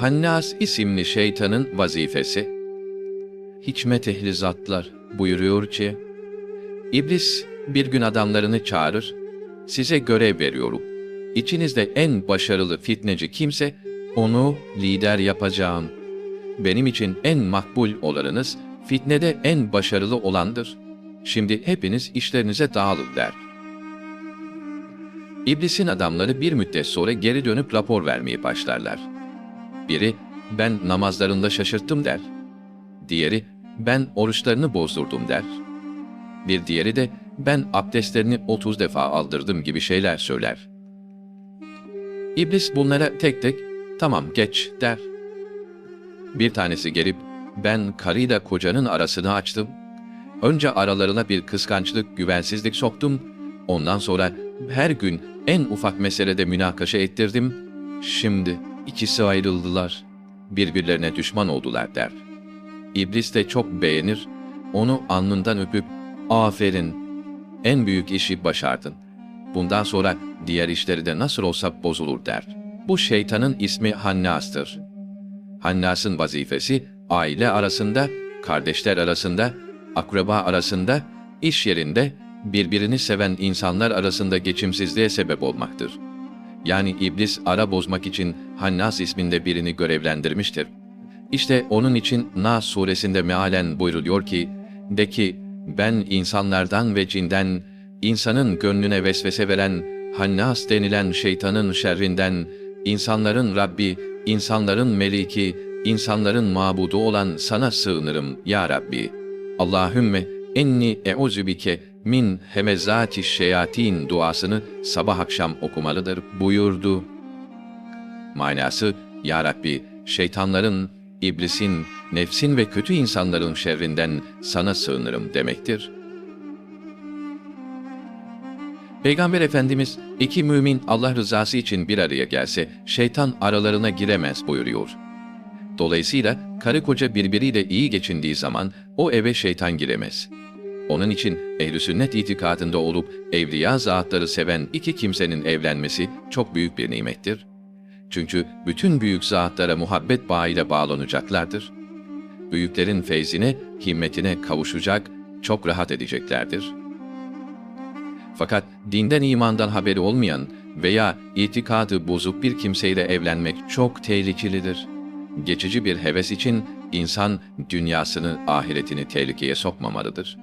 Hannas isimli şeytanın vazifesi. Hikmet ehli zatlar buyuruyor ki, İblis bir gün adamlarını çağırır, size görev veriyorum. İçinizde en başarılı fitneci kimse, onu lider yapacağım. Benim için en makbul olanınız, fitnede en başarılı olandır. Şimdi hepiniz işlerinize dağılın der. İblisin adamları bir müddet sonra geri dönüp rapor vermeye başlarlar. Biri, ben namazlarında şaşırttım der. Diğeri, ben oruçlarını bozdurdum der. Bir diğeri de, ben abdestlerini 30 defa aldırdım gibi şeyler söyler. İblis bunlara tek tek, tamam geç der. Bir tanesi gelip, ben karıyla kocanın arasını açtım. Önce aralarına bir kıskançlık, güvensizlik soktum. Ondan sonra her gün en ufak meselede münakaşa ettirdim. Şimdi ikisi ayrıldılar. Birbirlerine düşman oldular der. İblis de çok beğenir. Onu alnından öpüp, aferin, en büyük işi başardın. Bundan sonra diğer işleri de nasıl olsa bozulur der. Bu şeytanın ismi Hannas'tır. Hannas'ın vazifesi aile arasında, kardeşler arasında, akraba arasında, iş yerinde birbirini seven insanlar arasında geçimsizliğe sebep olmaktır. Yani iblis ara bozmak için Hannas isminde birini görevlendirmiştir. İşte onun için Nas suresinde mealen buyruluyor ki, de ki, ben insanlardan ve cinden, insanın gönlüne vesvese veren, Hannas denilen şeytanın şerrinden, insanların Rabbi, insanların Meliki, insanların mabudu olan sana sığınırım ya Rabbi. Allahümme enni euzubike min hemezati şeyatin duasını sabah akşam okumalıdır buyurdu. Manası, Ya Rabbi, şeytanların, iblisin, nefsin ve kötü insanların şerrinden sana sığınırım demektir. Peygamber Efendimiz, iki mümin Allah rızası için bir araya gelse, şeytan aralarına giremez buyuruyor. Dolayısıyla karı koca birbiriyle iyi geçindiği zaman o eve şeytan giremez. Onun için ehl sünnet itikadında olup evliya zatları seven iki kimsenin evlenmesi çok büyük bir nimettir. Çünkü bütün büyük zatlara muhabbet bağıyla bağlanacaklardır. Büyüklerin feyzine, himmetine kavuşacak, çok rahat edeceklerdir. Fakat dinden imandan haberi olmayan veya itikadı bozuk bir kimseyle evlenmek çok tehlikelidir. Geçici bir heves için insan dünyasını, ahiretini tehlikeye sokmamalıdır.